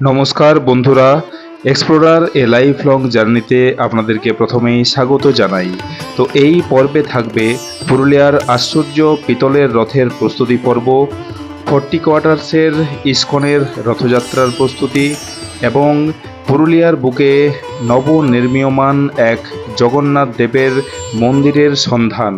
নমস্কার বন্ধুরা এক্সপ্লোরার এ life long জার্নিতে আপনাদেরকে প্রথমেই স্বাগত জানাই। তো এই পর্বে থাকবে পুরুলিয়ার আশ্চর্য পিতলের রথের প্রস্তুতি পর্ব ফর্টি কোয়ার্টার্সের ইস্কনের রথযাত্রার প্রস্তুতি এবং পুরুলিয়ার বুকে নবনির্মীয়মান এক জগন্নাথ দেবের মন্দিরের সন্ধান।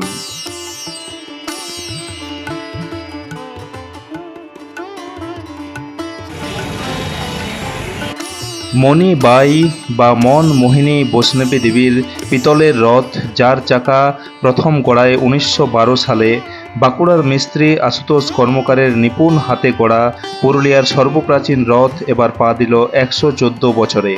মণি বাই বা মন মোহিনী বৈষ্ণবী দেবীর পিতলের রথ, যার চাকা প্রথম গড়ায় উনিশশো বারো সালে বাঁকুড়ার মিস্ত্রি আশুতোষ কর্মকারের নিপুণ হাতে গড়া পুরুলিয়ার সর্বপ্রাচীন রথ এবার পা দিল একশো চোদ্দ বছরে।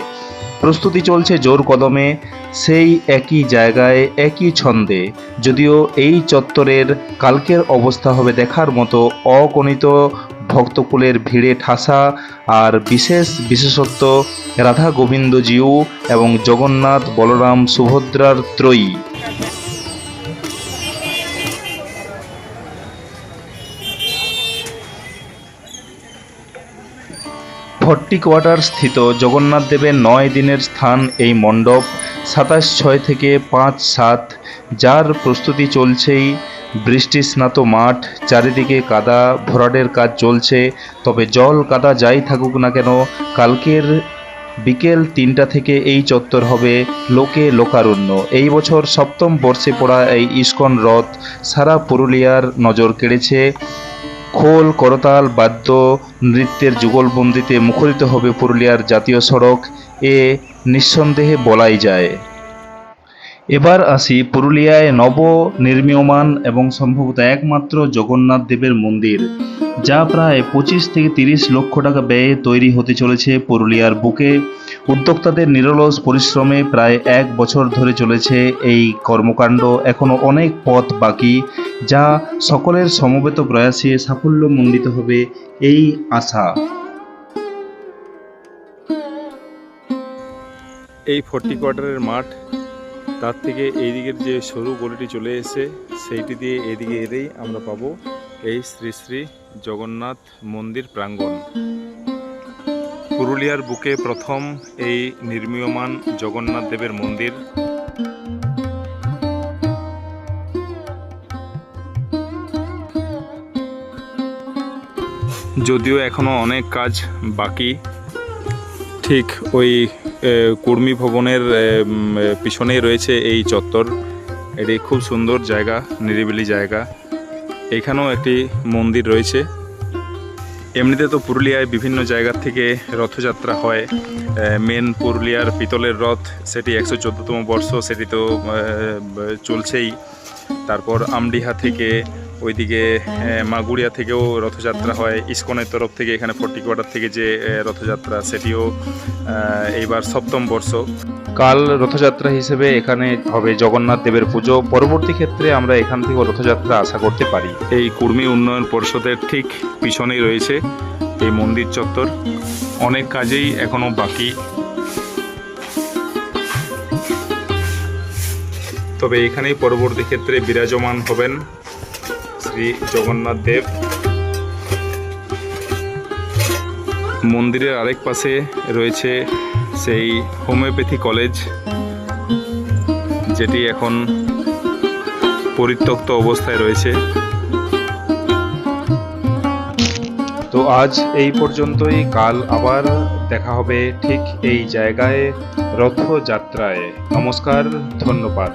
প্রস্তুতি চলছে জোর কদমে, সেই একই জায়গায় একই ছন্দে। যদিও এই চত্বরের কালকের অবস্থা হবে দেখার মতো অগণিত ভক্তকুলের ভিড়ে ঠাসা আর বিশেষ বিশেষত্ব রাধা গোবিন্দজিউ এবং জগন্নাথ বলরাম সুভদ্রার ত্রয়ী। ফর্টি কোয়ার্টার স্থিত জগন্নাথ দেবের নয় দিনের স্থান এই মণ্ডপ সাতাশ ছয় থেকে পাঁচ সাত, যার প্রস্তুতি চলছেই বৃষ্টি স্নাত মাঠ, চারিদিকে কাদা, ভরাটের কাজ চলছে, তবে জল কাদা যাই থাকুক না কেন, কালকের বিকেল তিনটা থেকে এই চত্বর হবে লোকে লোকারণ্য। এই বছর সপ্তম বর্ষে পড়া এই ইস্কন রথ সারা পুরুলিয়ার নজর কেড়েছে। খোল, করতাল, বাদ্য, নৃত্যের যুগলবন্দিতে মুখরিত হবে পুরুলিয়ার জাতীয় সড়ক। এ নিঃসন্দেহে বলাই যায়। এবার আসি পুরুলিয়ায় নব নির্মীয়মান এবং সম্ভবত একমাত্র জগন্নাথ দেবের মন্দির, যা প্রায় পঁচিশ থেকে তিরিশ লক্ষ টাকা ব্যয়ে তৈরি হতে চলেছে পুরুলিয়ার বুকে। উদ্যোক্তাদের নিরলস পরিশ্রমে প্রায় এক বছর ধরে চলেছে এই কর্মকাণ্ড। এখনও অনেক পথ বাকি, যা সকলের সমবেত প্রয়াসে সাফল্যমণ্ডিত হবে এই আশা। এই ফোর্টি কোয়ার্টারের মাঠ তার থেকে এই দিকের যে সরু গলিটি চলে এসে সেইটি দিয়ে এদিকে এলেই আমরা পাবো এই শ্রী শ্রী জগন্নাথ মন্দির প্রাঙ্গণ। পুরুলিয়ার বুকে প্রথম এই নির্মীয়মান জগন্নাথ দেবের মন্দির। যদিও এখনও অনেক কাজ বাকি ঠিক ওই কুর্মী ভবনের পিছনেই রয়েছে এই চত্বর। এটি খুব সুন্দর জায়গা, নিরিবিলি জায়গা। এখানেও একটি মন্দির রয়েছে। এমনিতে তো পুরুলিয়ায় বিভিন্ন জায়গার থেকে রথযাত্রা হয়। মেন পুরুলিয়ার পিতলের রথ, সেটি একশো চোদ্দোতম বর্ষ, সেটি তো চলছেই। তারপর আমডিহা থেকে ওইদিকে মাগুড়িয়া থেকেও রথযাত্রা হয়। ইসকনের তরফ থেকে এখানে ফোর্টি কোয়ার্টার থেকে যে রথযাত্রা সেটিও এইবার সপ্তম বর্ষ। কাল রথযাত্রা হিসেবে এখানে হবে জগন্নাথ দেবের পুজো। পরবর্তী ক্ষেত্রে আমরা এখান থেকে রথযাত্রা আশা করতে পারি। এই কুর্মী উন্নয়ন পরিষদের ঠিক পিছনেই রয়েছে এই মন্দির চত্বর। অনেক কাজেই এখনও বাকি। তবে এখানেই পরবর্তী ক্ষেত্রে বিরাজমান হবেন শ্রী জগন্নাথ দেব। মন্দিরের আরেক পাশে রয়েছে সেই হোমিওপ্যাথি কলেজ, যেটি এখন পরিত্যক্ত অবস্থায় রয়েছে। তো আজ এই পর্যন্তই, কাল আবার দেখা হবে ঠিক এই জায়গায় রথযাত্রায়। নমস্কার, ধন্যবাদ।